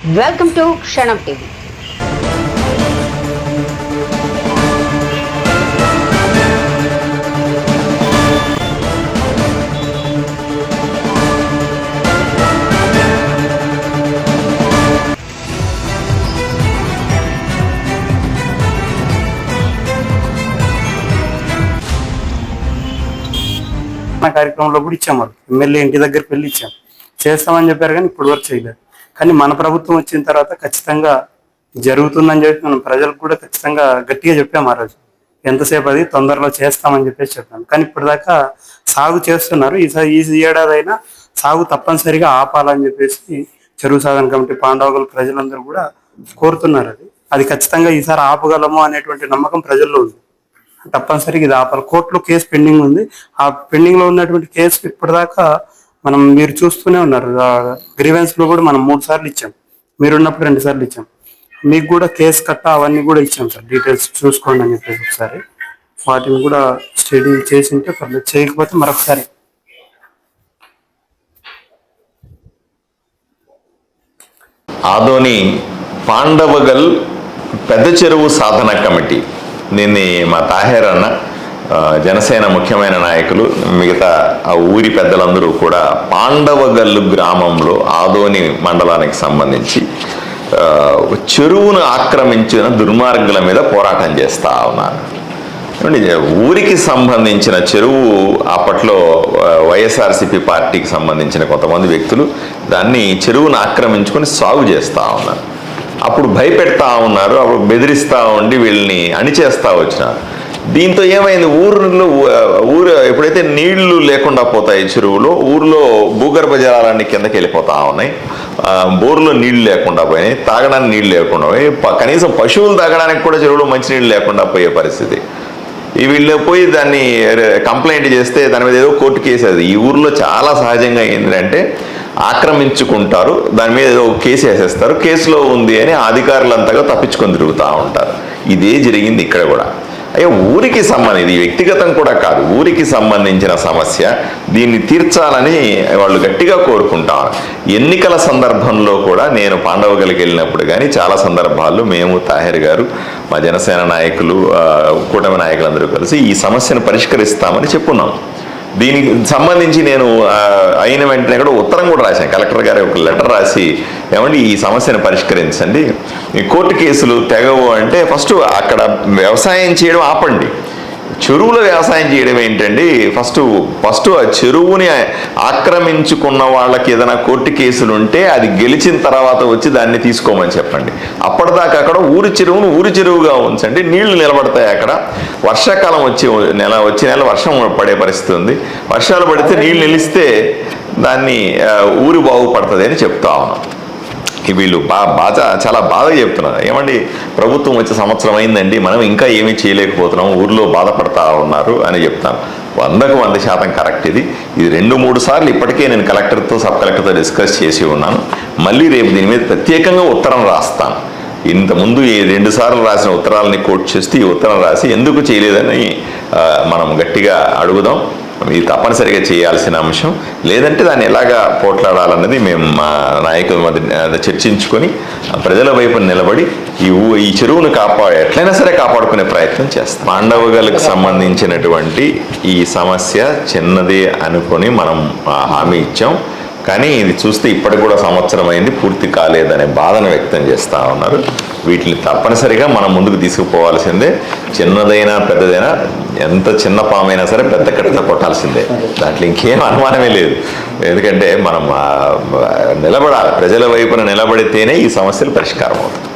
Welcome to క్షణం TV. కార్యక్రమంలో కూడా ఇచ్చాం వాళ్ళు ఎమ్మెల్యే ఇంటి దగ్గరికి వెళ్ళి ఇచ్చాం. చేస్తామని చెప్పారు కానీ ఇప్పుడు వరకు చేయలేదు. కానీ మన ప్రభుత్వం వచ్చిన తర్వాత ఖచ్చితంగా జరుగుతుందని చెప్పి మనం ప్రజలకు కూడా ఖచ్చితంగా గట్టిగా చెప్పాము ఆ రోజు. ఎంతసేపు అది తొందరలో చేస్తామని చెప్పేసి చెప్పాను కానీ ఇప్పటిదాకా సాగు చేస్తున్నారు. ఈసారి ఈ ఏడాది అయినా సాగు తప్పనిసరిగా ఆపాలని చెప్పేసి చెరువు సాధన కమిటీ పాండవగల ప్రజలందరూ కూడా కోరుతున్నారు అది. అది ఖచ్చితంగా ఈసారి ఆపగలము అనేటువంటి నమ్మకం ప్రజల్లో ఉంది. తప్పనిసరిగా ఇది ఆపాలి. కోర్టులో కేసు పెండింగ్ ఉంది. ఆ పెండింగ్లో ఉన్నటువంటి కేసు ఇప్పటిదాకా మనం మీరు చూస్తూనే ఉన్నారు. గ్రీవెన్స్లో కూడా మనం మూడు సార్లు ఇచ్చాం. మీరున్నప్పుడు రెండు సార్లు ఇచ్చాం. మీకు కూడా కేసు కట్ట అవన్నీ కూడా ఇచ్చాం సార్. డీటెయిల్స్ చూసుకోండి అని చెప్పేసి ఒకసారి. వాటిని కూడా స్టడీ చేసి ఉంటే పర్లేదు. చేయకపోతే మరొకసారి. ఆదోని పాండవగల్ పెద్ద చెరువు సాధన కమిటీ. దీన్ని మా తాహేర్ అన్న జనసేన ముఖ్యమైన నాయకులు మిగతా ఆ ఊరి పెద్దలందరూ కూడా పాండవగల్లు గ్రామంలో ఆదోని మండలానికి సంబంధించి చెరువును ఆక్రమించిన దుర్మార్గుల మీద పోరాటం చేస్తా ఉన్నారు. ఊరికి సంబంధించిన చెరువు అప్పట్లో వైఎస్ఆర్సిపి వైఎస్ఆర్సీపీ పార్టీకి సంబంధించిన కొంతమంది వ్యక్తులు దాన్ని చెరువును ఆక్రమించుకొని సాగు చేస్తూ ఉన్నారు. అప్పుడు భయపెడతా ఉన్నారు అప్పుడు బెదిరిస్తూ ఉండి వీళ్ళని అణిచేస్తూ వచ్చినారు. దీంతో ఏమైంది? ఊరిలో ఊరు ఎప్పుడైతే నీళ్ళు లేకుండా పోతాయి చెరువులో ఊర్లో భూగర్భ జలాలన్నీ కిందకి వెళ్ళిపోతా ఉన్నాయి. బోర్లో నీళ్ళు లేకుండా పోయినాయి తాగడానికి నీళ్ళు లేకుండా పోయి కనీసం పశువులు తాగడానికి కూడా చెరువులో మంచినీళ్ళు లేకుండా పోయే పరిస్థితి. వీళ్ళు పోయి దాన్ని కంప్లైంట్ చేస్తే దాని మీద ఏదో కోర్టు కేసు అది. ఈ ఊర్లో చాలా సహజంగా ఏంటంటే ఆక్రమించుకుంటారు దాని మీద ఏదో కేసు వేసేస్తారు. కేసులో ఉంది అని అధికారులంతగా తప్పించుకొని తిరుగుతూ ఉంటారు. ఇదే జరిగింది ఇక్కడ కూడా. అయ్యో ఊరికి సంబంధించి వ్యక్తిగతం కూడా కాదు. ఊరికి సంబంధించిన సమస్య. దీన్ని తీర్చాలని వాళ్ళు గట్టిగా కోరుకుంటారు. ఎన్నికల సందర్భంలో కూడా నేను పాండవగలికి వెళ్ళినప్పుడు కానీ చాలా సందర్భాల్లో మేము తాహిర్ గారు మా జనసేన నాయకులు కూటమి నాయకులందరూ కలిసి ఈ సమస్యను పరిష్కరిస్తామని చెప్పున్నాం. దీనికి సంబంధించి నేను అయిన వెంటనే కూడా ఉత్తరం కూడా రాశాను. కలెక్టర్ గారి ఒక లెటర్ రాసి ఏమండి ఈ సమస్యను పరిష్కరించండి. ఈ కోర్టు కేసులు తెగవు అంటే ఫస్ట్ అక్కడ వ్యవసాయం చేయడం ఆపండి. చెరువులు వ్యవసాయం చేయడం ఏంటండి? ఫస్ట్ ఫస్ట్ ఆ చెరువుని ఆక్రమించుకున్న వాళ్ళకి ఏదైనా కోర్టు కేసులు ఉంటే అది గెలిచిన తర్వాత వచ్చి దాన్ని తీసుకోమని చెప్పండి. అప్పటిదాకా అక్కడ ఊరి చెరువును ఊరి చెరువుగా ఉంచండి. నీళ్ళు నిలబడతాయి అక్కడ. వర్షాకాలం వచ్చి నెల వచ్చే నెల వర్షం పడే పరిస్థితి ఉంది. వర్షాలు పడితే నీళ్ళు నిలిస్తే దాన్ని ఊరి బాగుపడుతుంది అని చెప్తా ఉన్నాం. వీళ్ళు బా బాధ చాలా బాధగా చెప్తున్నారు. ఏమండి ప్రభుత్వం వచ్చే సంవత్సరం అయిందండి మనం ఇంకా ఏమీ చేయలేకపోతున్నాం ఊర్లో బాధపడతా ఉన్నారు అని చెప్తాను వందకు వంద శాతం కరెక్ట్ ఇది. ఇది రెండు మూడు సార్లు ఇప్పటికే నేను కలెక్టర్తో సబ్ కలెక్టర్తో డిస్కస్ చేసి ఉన్నాను. మళ్ళీ రేపు దీని మీద ప్రత్యేకంగా ఉత్తరం రాస్తాను. ఇంతకుముందు ఈ రెండు సార్లు రాసిన ఉత్తరాలని కోట్ చేస్తే ఈ ఉత్తరం రాసి ఎందుకు చేయలేదని మనం గట్టిగా అడుగుదాం. ఇది తప్పనిసరిగా చేయాల్సిన అంశం. లేదంటే దాన్ని ఎలాగా పోట్లాడాలన్నది మేము మా నాయకుల మధ్య చర్చించుకొని ప్రజల వైపు నిలబడి ఈ ఊ ఈ చెరువును కాపాడు ఎట్లయినా సరే కాపాడుకునే ప్రయత్నం చేస్తాం. పాండవగలకు సంబంధించినటువంటి ఈ సమస్య చిన్నదే అనుకొని మనం హామీ ఇచ్చాం. కానీ ఇది చూస్తే ఇప్పటికి కూడా సంవత్సరం అయింది పూర్తి కాలేదనే బాధను వ్యక్తం చేస్తూ ఉన్నారు. వీటిని తప్పనిసరిగా మనం ముందుకు తీసుకుపోవాల్సిందే. చిన్నదైనా పెద్దదైనా ఎంత చిన్న పామైనా సరే పెద్ద కడిత కొట్టాల్సిందే. దాంట్లో ఇంకేం అనుమానమే లేదు. ఎందుకంటే మనం నిలబడాలి. ప్రజల వైపున నిలబడితేనే ఈ సమస్యలు పరిష్కారం అవుతాయి